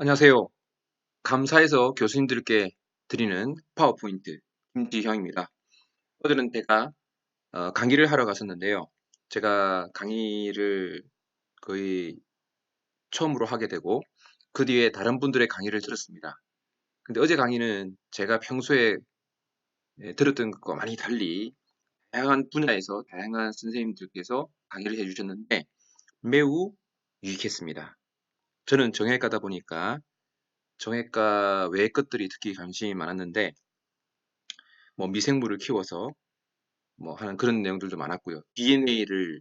안녕하세요. 감사해서 교수님들께 드리는 파워포인트 김지형입니다. 오늘은 제가 어, 강의를 하러 갔었는데요. 제가 강의를 거의 처음으로 하게 되고 그 뒤에 다른 분들의 강의를 들었습니다. 근데 어제 강의는 제가 평소에 예, 들었던 것과 많이 달리 다양한 분야에서 다양한 선생님들께서 강의를 해주셨는데 매우 유익했습니다. 저는 정형외과다 보니까 정형외과 외의 것들이 특히 관심이 많았는데 뭐 미생물을 키워서 뭐 하는 그런 내용들도 많았고요. DNA를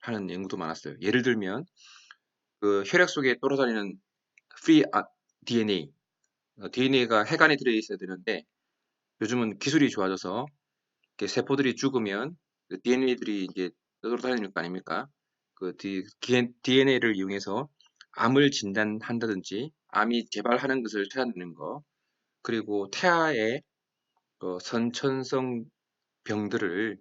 하는 연구도 많았어요. 예를 들면 그 혈액 속에 돌아다니는 free DNA, DNA가 해간에 들어 있어야 되는데 요즘은 기술이 좋아져서 세포들이 죽으면 그 DNA들이 이제 돌아다니는 거 아닙니까? 그 DNA를 이용해서 암을 진단한다든지 암이 재발하는 것을 찾아내는 거 그리고 태아의 그 선천성 병들을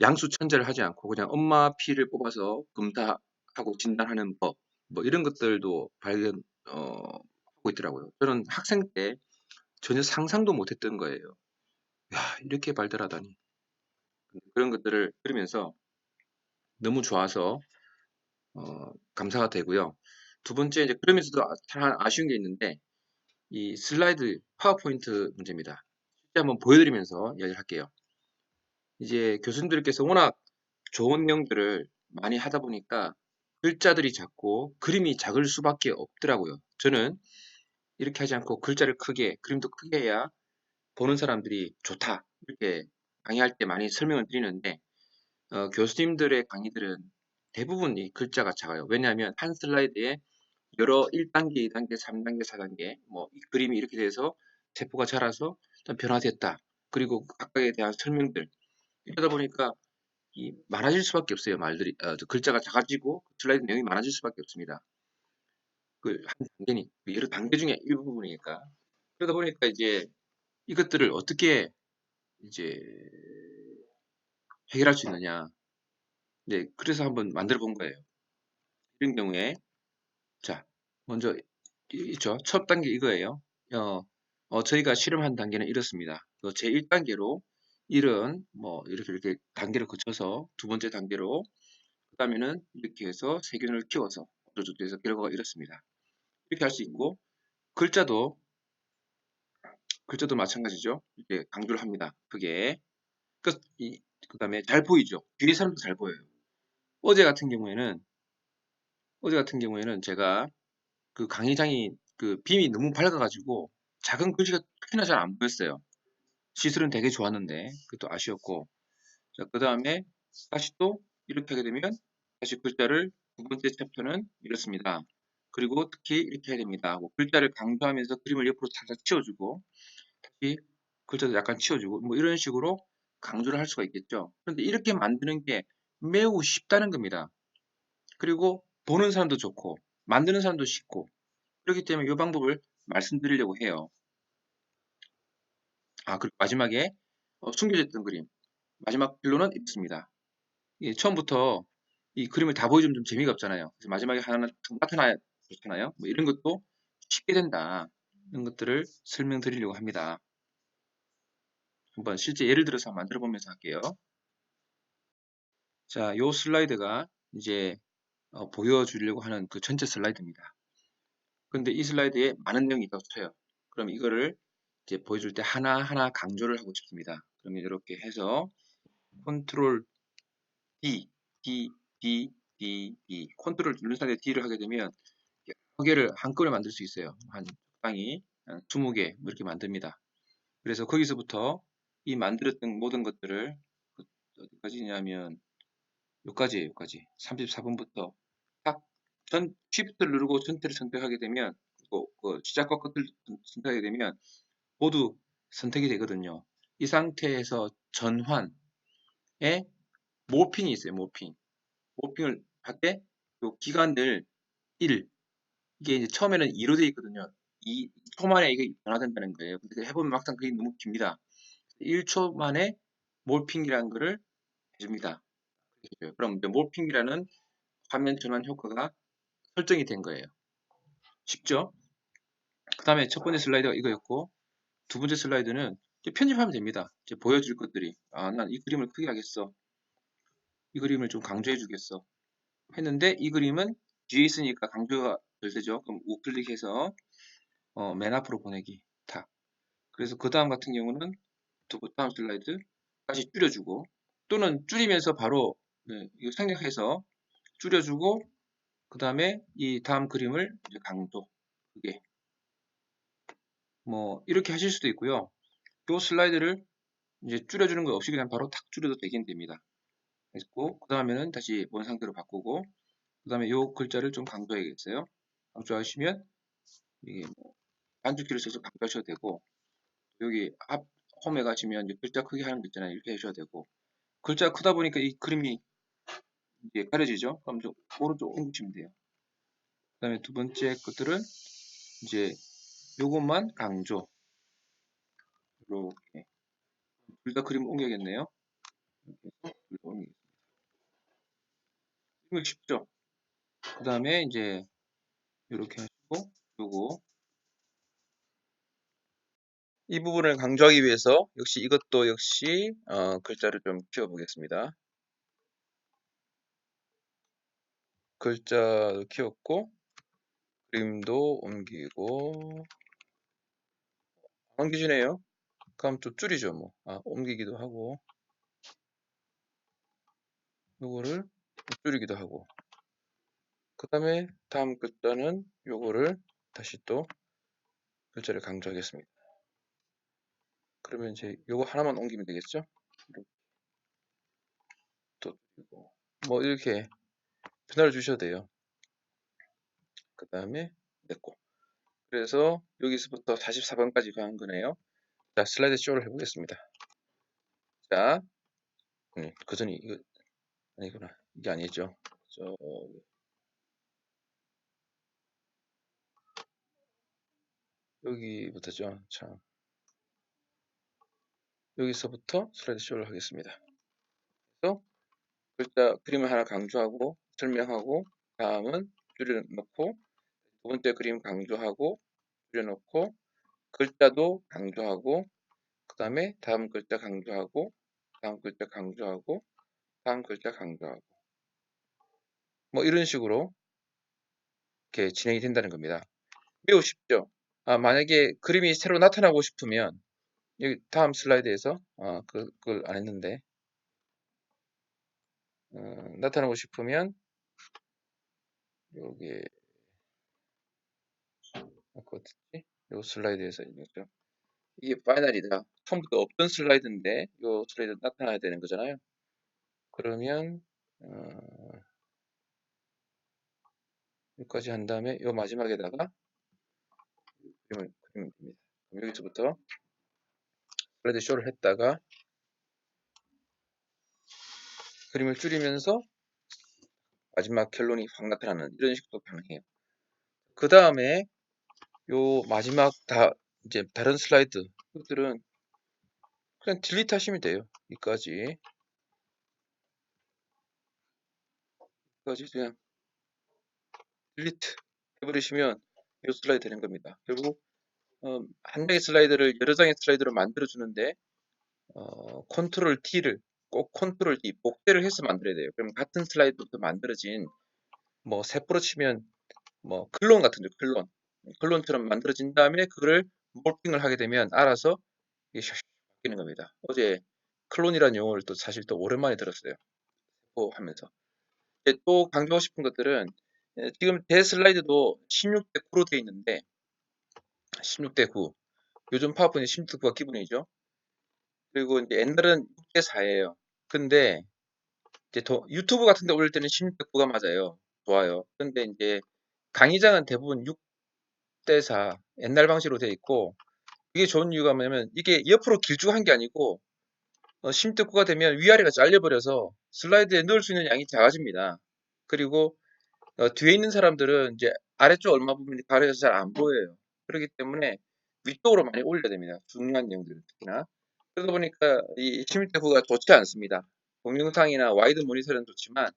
양수천재를 하지 않고 그냥 엄마 피를 뽑아서 검사하고 진단하는 법, 뭐 이런 것들도 발견 어, 하고 있더라고요. 저는 학생 때 전혀 상상도 못했던 거예요. 야 이렇게 발달하다니 그런 것들을 들으면서 너무 좋아서 어, 감사가 되고요. 두 번째 이제 그러면서도 아, 아쉬운 게 있는데 이 슬라이드 파워포인트 문제입니다. 실제 한번 보여드리면서 이야기를 할게요. 이제 교수님들께서 워낙 좋은 내용들을 많이 하다 보니까 글자들이 작고 그림이 작을 수밖에 없더라고요. 저는 이렇게 하지 않고 글자를 크게, 그림도 크게 해야 보는 사람들이 좋다. 이렇게 강의할 때 많이 설명을 드리는데 어, 교수님들의 강의들은 대부분 이 글자가 작아요. 왜냐하면 한 슬라이드에 여러 1단계, 2단계, 3단계, 4단계 뭐 그림이 이렇게 돼서 세포가 자라서 변화됐다. 그리고 각각에 대한 설명들 이러다 보니까 이 많아질 수밖에 없어요. 말들이 어, 글자가 작아지고 슬라이드 내용이 많아질 수밖에 없습니다. 그 한 단계니 그 여러 단계 중에 일부분이니까 그러다 보니까 이제 이것들을 어떻게 이제 해결할 수 있느냐. 네, 그래서 한번 만들어 본 거예요. 이런 경우에 자, 먼저 있죠. 첫 단계 이거예요. 어, 어, 저희가 실험한 단계는 이렇습니다. 제 1단계로 1은 뭐 이렇게 이렇게 단계를 거쳐서 두 번째 단계로 그 다음에는 이렇게 해서 세균을 키워서 어쩌저쩌해서 결과가 이렇습니다. 이렇게 할 수 있고 글자도 글자도 마찬가지죠. 이렇게 강조를 합니다. 그게 그, 그 다음에 잘 보이죠. 뒤에 사람도 잘 보여요. 어제 같은 경우에는 어제 같은 경우에는 제가 그 강의장이 그 빔이 너무 밝아가지고 작은 글씨가 특히나 잘 안 보였어요. 시술은 되게 좋았는데 그것도 아쉬웠고 자, 그 다음에 다시 또 이렇게 하게 되면 다시 글자를 두 번째 챕터는 이렇습니다. 그리고 특히 이렇게 해야 됩니다. 뭐 글자를 강조하면서 그림을 옆으로 살짝 치워주고 다시 글자도 약간 치워주고 뭐 이런 식으로 강조를 할 수가 있겠죠. 그런데 이렇게 만드는 게 매우 쉽다는 겁니다. 그리고 보는 사람도 좋고 만드는 사람도 쉽고 그렇기 때문에 이 방법을 말씀드리려고 해요. 아 그리고 마지막에 어, 숨겨져 있던 그림 마지막 필로는 있습니다. 예, 처음부터 이 그림을 다 보여주면 좀 재미가 없잖아요. 그래서 마지막에 하나는 나타나야 좋잖아요. 뭐 이런 것도 쉽게 된다. 이런 것들을 설명드리려고 합니다. 한번 실제 예를 들어서 만들어 보면서 할게요. 자, 요 슬라이드가 이제 어, 보여주려고 하는 그 전체 슬라이드입니다. 근데 이 슬라이드에 많은 내용이 있다고 쳐요. 그럼 이거를 이제 보여줄 때 하나하나 강조를 하고 싶습니다. 그러면 이렇게 해서 컨트롤 D, D, D, D, D 컨트롤 누른 상태 D를 하게 되면 여러 개를 한꺼번에 만들 수 있어요. 한 적당히 20개 뭐 이렇게 만듭니다. 그래서 거기서부터 이 만들었던 모든 것들을 그 어디까지냐면 여기까지 여기까지 34번부터 딱 전 쉬프트를 누르고 전체를 선택하게 되면 그, 그 시작과 끝을 선택하게 되면 모두 선택이 되거든요. 이 상태에서 전환에 모핑이 있어요. 모핑. 모핑을 할때 요 기간을 1 이게 이제 처음에는 2로 되어 있거든요. 2, 초 만에 이게 변화된다는 거예요. 근데 해보면 막상 그게 너무 깁니다. 1초 만에 몰핑이라는 거를 해줍니다. 그럼 이제 몰핑이라는 화면 전환 효과가 설정이 된 거예요. 쉽죠? 그 다음에 첫 번째 슬라이드가 이거였고 두 번째 슬라이드는 편집하면 됩니다. 이제 보여줄 것들이 아 난 이 그림을 크게 하겠어. 이 그림을 좀 강조해 주겠어. 했는데 이 그림은 뒤에 있으니까 강조가 덜 되죠. 그럼 우클릭해서 어, 맨 앞으로 보내기 다. 그래서 그 다음 같은 경우는 두 다음 슬라이드 다시 줄여주고 또는 줄이면서 바로 네, 생략해서 줄여주고 그 다음에 이 다음 그림을 강도 그게 뭐 이렇게 하실 수도 있고요. 이 슬라이드를 이제 줄여주는 거 없이 그냥 바로 탁 줄여도 되긴 됩니다. 했고 그 다음에는 다시 원 상태로 바꾸고 그 다음에 이 글자를 좀 강조해야겠어요. 강조하시면 이게 뭐 반죽키를 써서 강조하셔도 되고 여기 앞 홈에 가시면 글자 크게 하는 거 있잖아요. 이렇게 하셔도 되고 글자 크다 보니까 이 그림이 이제 가려지죠. 그럼 좀 오른쪽 옮기시면 돼요. 그 다음에 두 번째 것들은 이제 요것만 강조 이렇게 둘 다 그림 옮겨야겠네요. 이렇게 해서 둘 다 옮기겠습니다. 이거 쉽죠? 그 다음에 이제 이렇게 하시고 요거 이 부분을 강조하기 위해서 역시 이것도 역시 어, 글자를 좀 키워 보겠습니다. 글자도 키웠고 그림도 옮기고 안 옮기시네요. 그럼 좀 줄이죠 뭐. 아, 옮기기도 하고 요거를 줄이기도 하고 그 다음에 다음 글자는 요거를 다시 또 글자를 강조하겠습니다. 그러면 이제 요거 하나만 옮기면 되겠죠? 또 뭐 이렇게 변화를 주셔도 돼요. 그 다음에 냈고 그래서 여기서부터 44번까지 가는 거네요. 자 슬라이드 쇼를 해보겠습니다. 자, 음, 그 전이 이거 아니구나 이게 아니죠. 저 여기부터죠. 참 여기서부터 슬라이드 쇼를 하겠습니다. 그래서 글자 그림을 하나 강조하고 설명하고 다음은 줄여놓고 두 번째 그림 강조하고 줄여놓고 글자도 강조하고 그 다음에 다음 글자 강조하고 다음 글자 강조하고 다음 글자 강조하고 뭐 이런 식으로 이렇게 진행이 된다는 겁니다. 매우 쉽죠? 아, 만약에 그림이 새로 나타나고 싶으면 여기 다음 슬라이드에서 아, 그, 그걸 안 했는데 어, 나타나고 싶으면 여기 아까 어딨지? 요 슬라이드에서 있죠. 이게 파이널이다. 처음부터 없던 슬라이드인데 요 슬라이드 나타나야 되는 거잖아요. 그러면 어, 여기까지 한 다음에 요 마지막에다가 그림을 그리면 됩니다. 그럼 여기서부터 슬라이드 쇼를 했다가 그림을 줄이면서 마지막 결론이 확 나타나는 이런 식도 가능해요. 그 다음에 요 마지막 다 이제 다른 슬라이드 것들은 그냥 딜리트 하시면 돼요. 여기까지 여기까지 그냥 딜리트 해버리시면 이 슬라이드 되는 겁니다. 결국 어, 한 장의 슬라이드를 여러 장의 슬라이드로 만들어 주는데 어, 컨트롤 T를 꼭 컨트롤 D 복제를 해서 만들어야 돼요. 그럼 같은 슬라이드부터 만들어진 뭐 세포로 치면 뭐 클론 같은 거 클론 클론처럼 만들어진 다음에 그거를 몰핑을 하게 되면 알아서 이게 바뀌는 겁니다. 어제 클론이라는 용어를 또 사실 또 오랜만에 들었어요. 세포 하면서 또 강조하고 싶은 것들은 예, 지금 대 슬라이드도 16대 9로 되어 있는데 16대 9 요즘 파워포인트 16대 9가 기본이죠. 그리고 이제 옛날은 6대 4예요. 근데 이제 더, 유튜브 같은 데 올릴 때는 16대 9가 맞아요. 좋아요. 근데 이제 강의장은 대부분 6대 4 옛날 방식으로 되어 있고 이게 좋은 이유가 뭐냐면 이게 옆으로 길쭉한 게 아니고 어, 16대 9가 되면 위아래가 잘려버려서 슬라이드에 넣을 수 있는 양이 작아집니다. 그리고 어, 뒤에 있는 사람들은 이제 아래쪽 얼마 부분이 가려져서 잘 안 보여요. 그렇기 때문에 위쪽으로 많이 올려야 됩니다. 중요한 내용들은 특히나. 그러다 보니까 이 16대 9가 좋지 않습니다. 동영상이나 와이드 모니터는 좋지만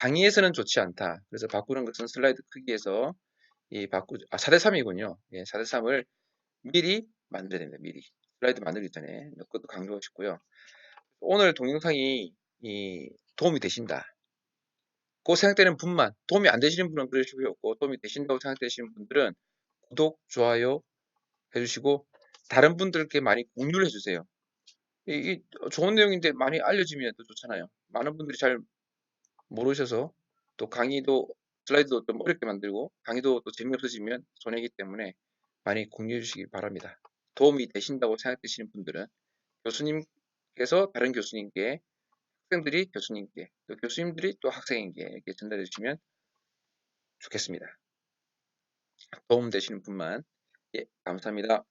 강의에서는 좋지 않다. 그래서 바꾸는 것은 슬라이드 크기에서 이 바꾸 아 4대 3이군요. 예, 4대 3을 미리 만들어야 됩니다. 미리. 슬라이드 만들기 전에 그것도 강조하고 싶고요. 오늘 동영상이 이 도움이 되신다. 그 생각되는 분만 도움이 안 되시는 분은 그러실 필요 없고 도움이 되신다고 생각되시는 분들은 구독, 좋아요 해주시고 다른 분들께 많이 공유를 해주세요. 이, 이 좋은 내용인데 많이 알려지면 더 좋잖아요. 많은 분들이 잘 모르셔서 또 강의도 슬라이드도 좀 어렵게 만들고 강의도 또 재미없어지면 손해이기 때문에 많이 공유해 주시기 바랍니다. 도움이 되신다고 생각되시는 분들은 교수님께서 다른 교수님께 학생들이 교수님께 또 교수님들이 또 학생에게 이렇게 전달해 주시면 좋겠습니다. 도움 되시는 분만 예 감사합니다.